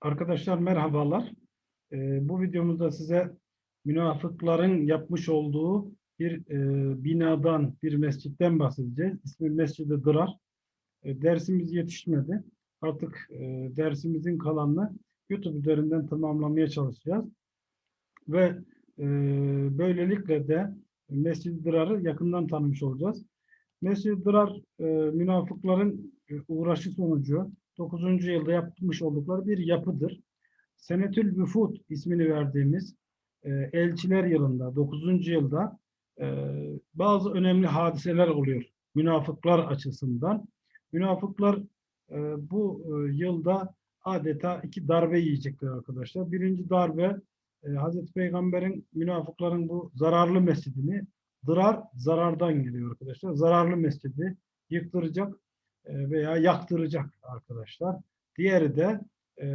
Arkadaşlar merhabalar. Ee, bu videomuzda size münafıkların yapmış olduğu bir e, binadan, bir mescitten bahsedeceğiz. İsmi Mescid-i Dırar. E, dersimiz yetişmedi. Artık e, dersimizin kalanını YouTube üzerinden tamamlamaya çalışacağız. Ve e, böylelikle de Mescid-i Dırar'ı yakından tanımış olacağız. Mescid-i Dırar e, münafıkların uğraşı sonucu 9. yılda yapmış oldukları bir yapıdır. Senetül Vüfud ismini verdiğimiz e, elçiler yılında 9. yılda e, bazı önemli hadiseler oluyor münafıklar açısından. Münafıklar e, bu e, yılda adeta iki darbe yiyecekler arkadaşlar. Birinci darbe e, Hazreti Peygamber'in münafıkların bu zararlı mescidini dırar zarardan geliyor arkadaşlar. Zararlı mescidi yıktıracak veya yaktıracak arkadaşlar. Diğeri de e,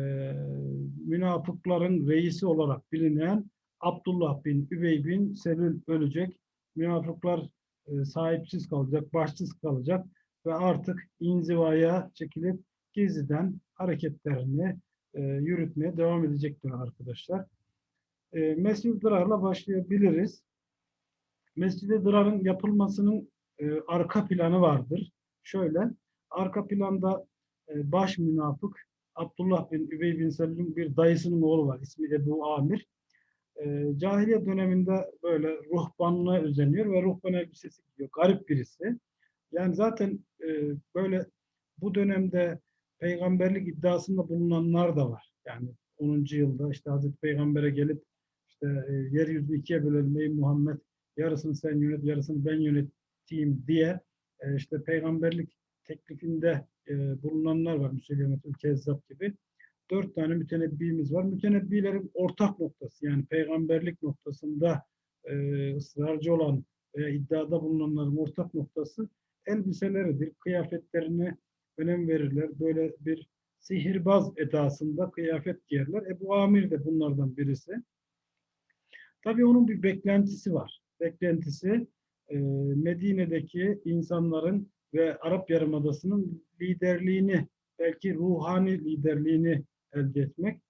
münafıkların reisi olarak bilinen Abdullah bin Übey bin Selül ölecek. Münafıklar e, sahipsiz kalacak, başsız kalacak ve artık inzivaya çekilip gizliden hareketlerini e, yürütmeye devam edecektir arkadaşlar. E, Mescid-i Dırar'la başlayabiliriz. Mescid-i Dırar'ın yapılmasının e, arka planı vardır. Şöyle, arka planda e, baş münafık Abdullah bin Übey bin Selül'ün bir dayısının oğlu var. İsmi Ebu Amir. E, cahiliye döneminde böyle ruhbanlığa özeniyor ve ruhban elbisesi giyiyor. Garip birisi. Yani zaten e, böyle bu dönemde peygamberlik iddiasında bulunanlar da var. Yani 10. yılda işte Hazreti Peygamber'e gelip işte e, yeryüzü ikiye bölelim ey Muhammed yarısını sen yönet yarısını ben yöneteyim diye e, işte peygamberlik teklifinde e, bulunanlar var. Müseylemetül Kezzab gibi. Dört tane mütenebbimiz var. Mütenebbilerin ortak noktası yani peygamberlik noktasında e, ısrarcı olan veya iddiada bulunanların ortak noktası elbiseleridir. Kıyafetlerine önem verirler. Böyle bir sihirbaz edasında kıyafet giyerler. Ebu Amir de bunlardan birisi. Tabii onun bir beklentisi var. Beklentisi e, Medine'deki insanların ve Arap Yarımadası'nın liderliğini, belki ruhani liderliğini elde etmek.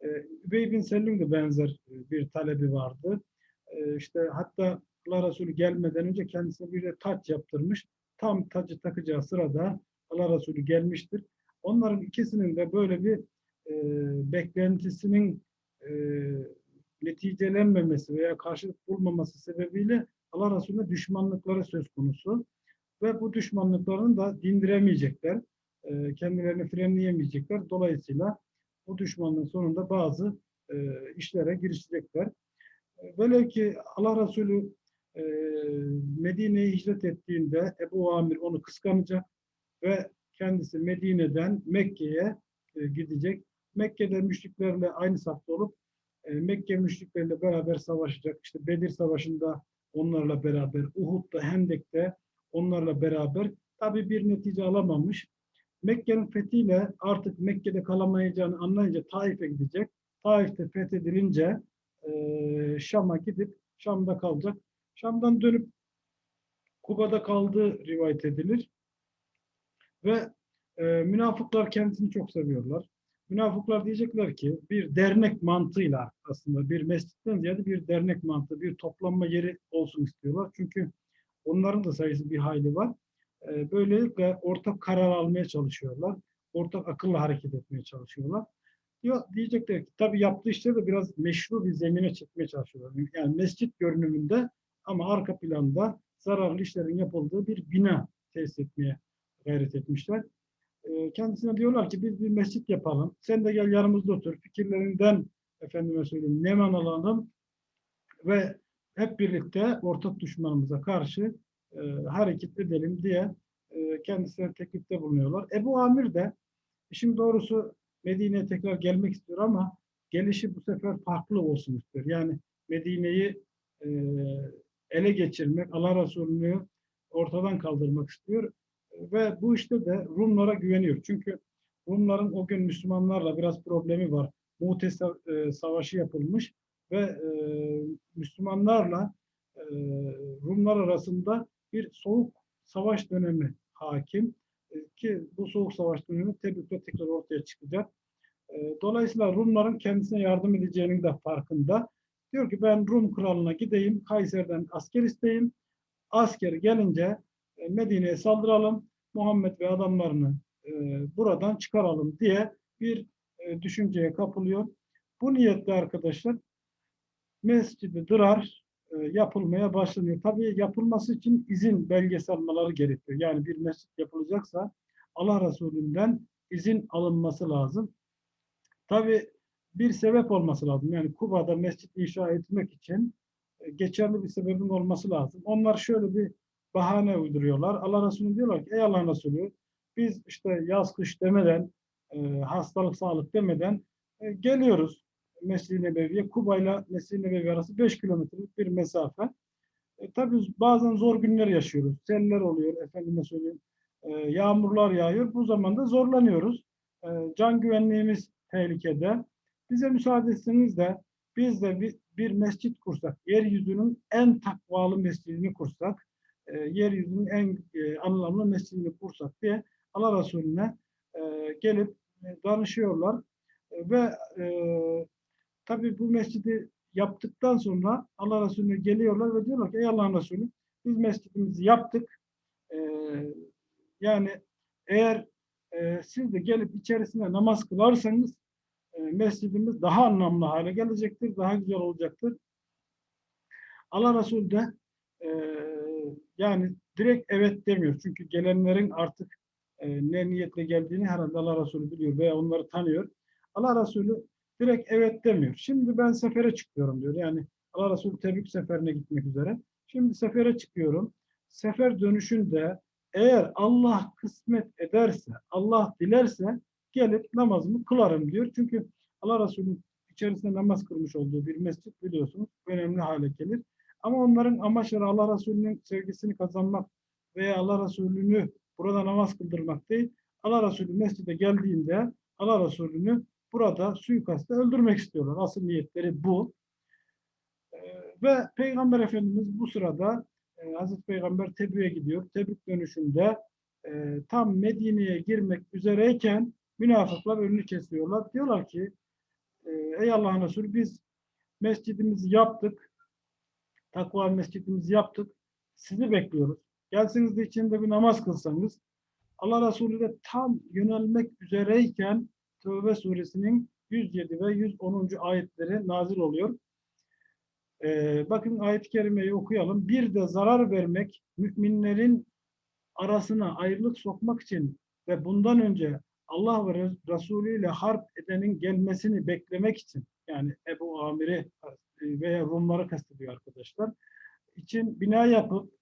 E, Übey bin Selim de benzer bir talebi vardı. E, işte hatta Allah Resulü gelmeden önce kendisine bir de taç yaptırmış. Tam tacı takacağı sırada Allah Resulü gelmiştir. Onların ikisinin de böyle bir e, beklentisinin e, neticelenmemesi veya karşılık bulmaması sebebiyle Allah Resulü'ne düşmanlıkları söz konusu ve bu düşmanlıklarını da dindiremeyecekler. E, kendilerini frenleyemeyecekler. Dolayısıyla bu düşmanlığın sonunda bazı e, işlere girişecekler. Velev ki Allah Resulü e, Medine'ye hicret ettiğinde Ebu Amir onu kıskanacak ve kendisi Medine'den Mekke'ye e, gidecek. Mekke'de müşriklerle aynı safta olup e, Mekke müşrikleriyle beraber savaşacak. İşte Bedir Savaşı'nda onlarla beraber, Uhud'da, Hendek'te onlarla beraber tabi bir netice alamamış. Mekke'nin fethiyle artık Mekke'de kalamayacağını anlayınca Taif'e gidecek. Taif'te fethedilince e, Şam'a gidip Şam'da kalacak. Şam'dan dönüp Kuba'da kaldığı rivayet edilir. Ve e, münafıklar kendisini çok seviyorlar. Münafıklar diyecekler ki bir dernek mantığıyla aslında bir mescitten ziyade bir dernek mantığı, bir toplanma yeri olsun istiyorlar. Çünkü onların da sayısı bir hayli var. E, böylelikle ortak karar almaya çalışıyorlar. Ortak akılla hareket etmeye çalışıyorlar. Diyor, diyecekler ki tabii yaptığı işleri de biraz meşru bir zemine çekmeye çalışıyorlar. Yani mescit görünümünde ama arka planda zararlı işlerin yapıldığı bir bina tesis etmeye gayret etmişler. Kendisine diyorlar ki biz bir mescit yapalım. Sen de gel yanımızda otur. Fikirlerinden efendime söyleyeyim neman alalım ve hep birlikte ortak düşmanımıza karşı e, hareket edelim diye e, kendisine teklifte bulunuyorlar. Ebu Amir de işin doğrusu Medine'ye tekrar gelmek istiyor ama gelişi bu sefer farklı olsun istiyor. Yani Medine'yi e, ele geçirmek, Allah Resulü'nü ortadan kaldırmak istiyor. Ve bu işte de Rumlara güveniyor. Çünkü Rumların o gün Müslümanlarla biraz problemi var. Mu'tez e, savaşı yapılmış ve e, Müslümanlarla e, Rumlar arasında bir soğuk savaş dönemi hakim. E, ki bu soğuk savaş dönemi Tebük'te tekrar ortaya çıkacak. E, dolayısıyla Rumların kendisine yardım edeceğinin de farkında. Diyor ki ben Rum kralına gideyim, Kayser'den asker isteyeyim. Asker gelince e, Medine'ye saldıralım, Muhammed ve adamlarını e, buradan çıkaralım diye bir e, düşünceye kapılıyor. Bu niyetle arkadaşlar Mescid-i Dırar e, yapılmaya başlanıyor. Tabii yapılması için izin belgesi almaları gerekiyor. Yani bir mescit yapılacaksa Allah Resulü'nden izin alınması lazım. Tabii bir sebep olması lazım. Yani Kuba'da mescit inşa etmek için e, geçerli bir sebebin olması lazım. Onlar şöyle bir bahane uyduruyorlar. Allah Resulü diyorlar ki ey Allah Resulü biz işte yaz kış demeden e, hastalık sağlık demeden e, geliyoruz Mescid-i Nebevi'ye. Kuba ile Mescid-i Nebevi arası 5 kilometrelik bir mesafe. E, tabii bazen zor günler yaşıyoruz. Seller oluyor efendime söyleyeyim. E, yağmurlar yağıyor. Bu zamanda zorlanıyoruz. E, can güvenliğimiz tehlikede. Bize müsaade etseniz de biz de bir, bir mescit kursak, yeryüzünün en takvalı mescidini kursak, e, yeryüzünün en e, anlamlı mescidini kursak diye Allah Resulüne e, gelip e, danışıyorlar. E, ve e, tabii bu mescidi yaptıktan sonra Allah Resulüne geliyorlar ve diyorlar ki ey Allah'ın Resulü biz mescidimizi yaptık. E, yani eğer e, siz de gelip içerisinde namaz kılarsanız e, mescidimiz daha anlamlı hale gelecektir, daha güzel olacaktır. Allah Resulü de e, yani direkt evet demiyor. Çünkü gelenlerin artık e, ne niyetle geldiğini herhalde Allah Resulü biliyor veya onları tanıyor. Allah Resulü direkt evet demiyor. Şimdi ben sefere çıkıyorum diyor. Yani Allah Resulü Tebük seferine gitmek üzere. Şimdi sefere çıkıyorum. Sefer dönüşünde eğer Allah kısmet ederse, Allah dilerse gelip namazımı kılarım diyor. Çünkü Allah Resulü'nün içerisinde namaz kılmış olduğu bir mescit biliyorsunuz önemli hale gelir. Ama onların amaçları Allah Resulü'nün sevgisini kazanmak veya Allah Resulü'nü burada namaz kıldırmak değil. Allah Resulü mescide geldiğinde Allah Resulü'nü burada suikastta öldürmek istiyorlar. Asıl niyetleri bu. Ee, ve Peygamber Efendimiz bu sırada e, Hazreti Peygamber Tebük'e gidiyor. Tebük dönüşünde e, tam Medine'ye girmek üzereyken münafıklar önünü kesiyorlar. Diyorlar ki e, ey Allah'ın Resulü biz mescidimizi yaptık. Takva mescidimizi yaptık. Sizi bekliyoruz. Gelsiniz de içinde bir namaz kılsanız. Allah Resulü de tam yönelmek üzereyken Tövbe suresinin 107 ve 110. ayetleri nazil oluyor. Ee, bakın ayet-i kerimeyi okuyalım. Bir de zarar vermek müminlerin arasına ayrılık sokmak için ve bundan önce Allah ve Resulü ile harp edenin gelmesini beklemek için yani Ebu Amir'i veya Rumları kastediyor arkadaşlar için bina yapıp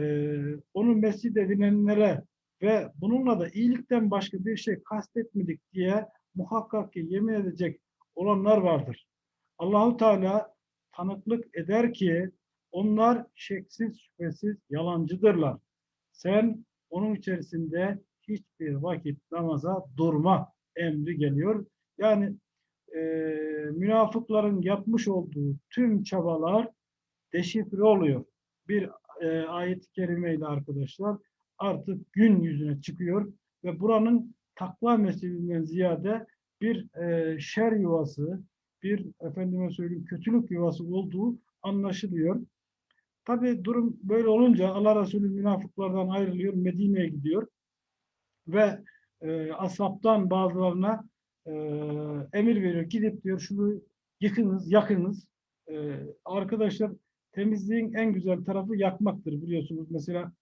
e, onu mescid edinenlere ve bununla da iyilikten başka bir şey kastetmedik diye muhakkak ki yemin edecek olanlar vardır. Allahu Teala tanıklık eder ki onlar şeksiz şüphesiz yalancıdırlar. Sen onun içerisinde hiçbir vakit namaza durma emri geliyor. Yani e, münafıkların yapmış olduğu tüm çabalar deşifre oluyor. Bir e, ayet-i kerimeyle arkadaşlar artık gün yüzüne çıkıyor ve buranın takva mescidinden ziyade bir e, şer yuvası, bir efendime söyleyeyim kötülük yuvası olduğu anlaşılıyor. Tabi durum böyle olunca Allah Resulü münafıklardan ayrılıyor, Medine'ye gidiyor ve e, ashabtan bazılarına e, emir veriyor. Gidip diyor şunu yıkınız, yakınız. E, arkadaşlar temizliğin en güzel tarafı yakmaktır biliyorsunuz. Mesela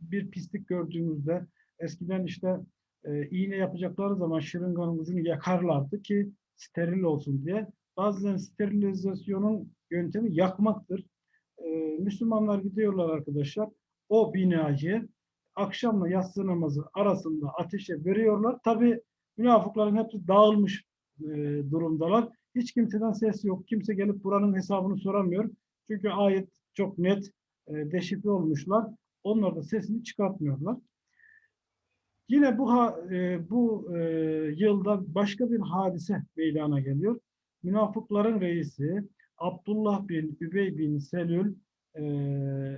bir pislik gördüğümüzde eskiden işte e, iğne yapacakları zaman şırınganın ucunu yakarlardı ki steril olsun diye. Bazen sterilizasyonun yöntemi yakmaktır. E, Müslümanlar gidiyorlar arkadaşlar. O binayı akşamla yatsı namazı arasında ateşe veriyorlar. Tabi münafıkların hepsi dağılmış e, durumdalar. Hiç kimseden ses yok. Kimse gelip buranın hesabını soramıyor. Çünkü ayet çok net e, deşifre olmuşlar. Onlar da sesini çıkartmıyorlar. Yine bu e, bu e, yılda başka bir hadise meydana geliyor. Münafıkların reisi Abdullah bin Übey bin Selül e,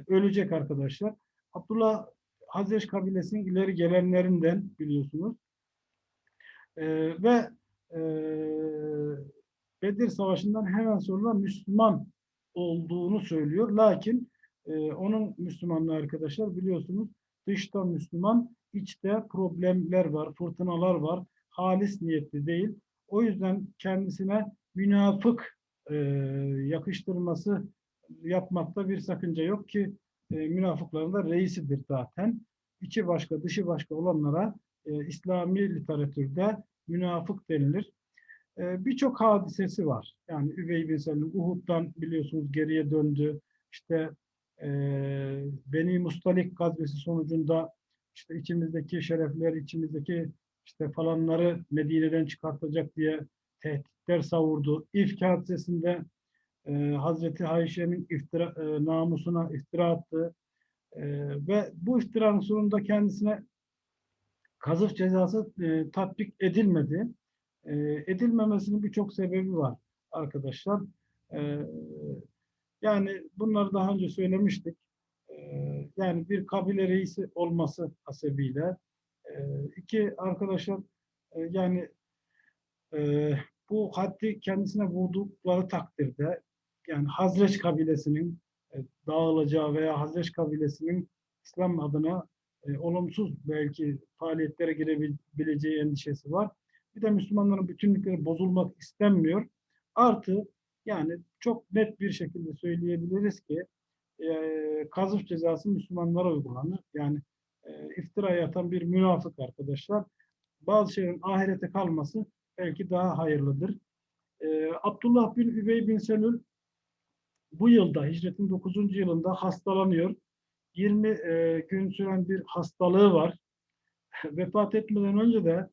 ölecek arkadaşlar. Abdullah Hazreç kabilesinin ileri gelenlerinden biliyorsunuz. E, ve e, Bedir Savaşı'ndan hemen sonra Müslüman olduğunu söylüyor. Lakin e, onun Müslümanlığı arkadaşlar biliyorsunuz dışta Müslüman, içte problemler var, fırtınalar var. Halis niyetli değil. O yüzden kendisine münafık e, yakıştırması yapmakta bir sakınca yok ki e, münafıkların da reisidir zaten. İçi başka, dışı başka olanlara e, İslami literatürde münafık denilir. E, Birçok hadisesi var. Yani Übey bin Selim Uhud'dan biliyorsunuz geriye döndü. İşte e, Beni Mustalik gazvesi sonucunda işte içimizdeki şerefler, içimizdeki işte falanları Medine'den çıkartacak diye tehditler savurdu. İfk hadisesinde e, Hazreti Ayşe'nin iftira, e, namusuna iftira attı. E, ve bu iftiranın sonunda kendisine kazıf cezası e, tatbik edilmedi. E, edilmemesinin birçok sebebi var arkadaşlar. E, yani bunları daha önce söylemiştik. E, yani bir kabile reisi olması hasebiyle. E, iki arkadaşlar e, yani e, bu haddi kendisine vurdukları takdirde yani Hazreç kabilesinin e, dağılacağı veya Hazreç kabilesinin İslam adına e, olumsuz belki faaliyetlere girebileceği endişesi var. Bir de Müslümanların bütünlükleri bozulmak istenmiyor. Artı yani çok net bir şekilde söyleyebiliriz ki e, kazıf cezası Müslümanlara uygulanır. Yani e, iftira yatan bir münafık arkadaşlar. Bazı şeylerin ahirete kalması belki daha hayırlıdır. E, Abdullah bin Übey bin Selül bu yılda, hicretin 9. yılında hastalanıyor. 20 e, gün süren bir hastalığı var. Vefat etmeden önce de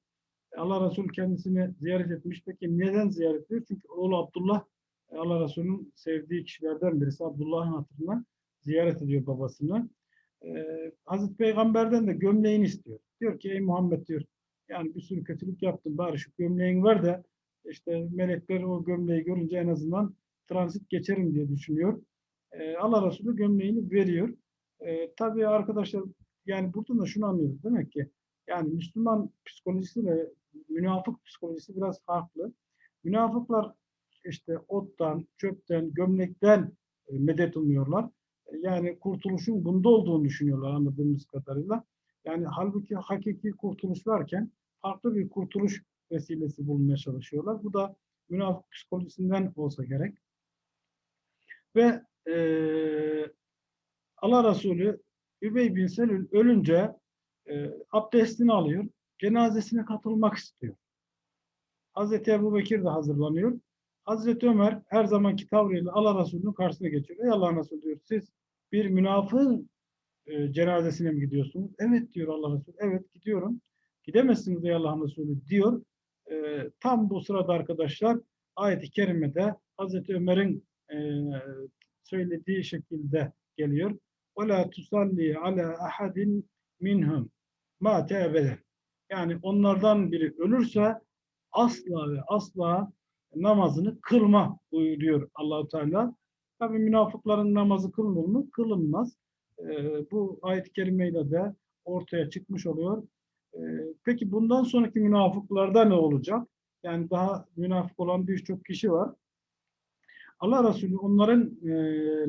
Allah Resulü kendisini ziyaret etmiş. Peki neden ziyaret ediyor? Çünkü oğlu Abdullah Allah Resulü'nün sevdiği kişilerden birisi. Abdullah'ın hatırına ziyaret ediyor babasını. Ee, Hazreti Peygamber'den de gömleğini istiyor. Diyor ki ey Muhammed diyor yani bir sürü kötülük yaptın bari şu gömleğin ver de işte melekler o gömleği görünce en azından transit geçerim diye düşünüyor. Ee, Allah Resulü gömleğini veriyor. Ee, tabii arkadaşlar yani buradan da şunu anlıyoruz demek ki yani Müslüman psikolojisi ve münafık psikolojisi biraz farklı. Münafıklar işte ottan, çöpten, gömlekten e, medet umuyorlar. Yani kurtuluşun bunda olduğunu düşünüyorlar anladığımız kadarıyla. Yani halbuki hakiki kurtuluş varken farklı bir kurtuluş vesilesi bulmaya çalışıyorlar. Bu da münafık psikolojisinden olsa gerek. Ve e, Allah Resulü Übey bin Selül ölünce e, abdestini alıyor. Cenazesine katılmak istiyor. Hazreti Ebu Bekir de hazırlanıyor. Hazreti Ömer her zamanki tavrıyla Allah Resulü'nün karşısına geçiyor. Ey Allah Resulü diyor siz bir münafığın e, cenazesine mi gidiyorsunuz? Evet diyor Allah Resulü. Evet gidiyorum. Gidemezsiniz ey Allah Resulü diyor. E, tam bu sırada arkadaşlar ayet-i kerimede Hazreti Ömer'in e, söylediği şekilde geliyor. وَلَا تُصَلِّي عَلَى أَحَدٍ minhum ma ebeden. Yani onlardan biri ölürse asla ve asla namazını kılma buyuruyor Allahu Teala. Tabii münafıkların namazı kılınır mı? Kılınmaz. Ee, bu ayet-i kerimeyle de ortaya çıkmış oluyor. Ee, peki bundan sonraki münafıklarda ne olacak? Yani daha münafık olan birçok kişi var. Allah Resulü onların e,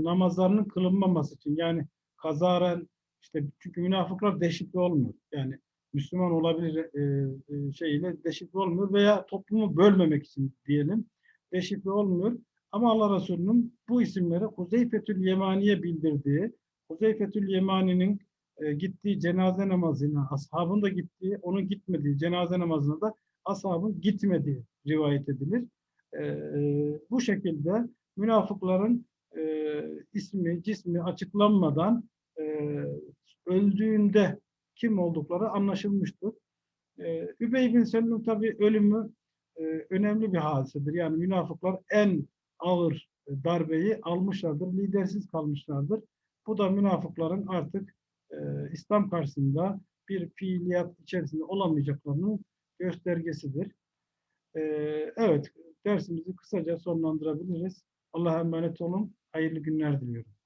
namazlarının kılınmaması için yani kazaren işte çünkü münafıklar deşifre olmuyor. Yani Müslüman olabilir e, e, şeyiyle deşifre olmuyor veya toplumu bölmemek için diyelim deşifre olmuyor. Ama Allah Resulü'nün bu isimleri Huzeyfetül Yemani'ye bildirdiği, Huzeyfetül Yemani'nin e, gittiği cenaze namazına, ashabın da gittiği, onun gitmediği cenaze namazına da ashabın gitmediği rivayet edilir. E, bu şekilde münafıkların e, ismi, cismi açıklanmadan e, öldüğünde kim oldukları anlaşılmıştır. E, Übey bin Selül'ün tabi ölümü e, önemli bir hadisedir. Yani münafıklar en ağır darbeyi almışlardır, lidersiz kalmışlardır. Bu da münafıkların artık e, İslam karşısında bir fiiliyat içerisinde olamayacaklarının göstergesidir. E, evet, dersimizi kısaca sonlandırabiliriz. Allah'a emanet olun. Hayırlı günler diliyorum.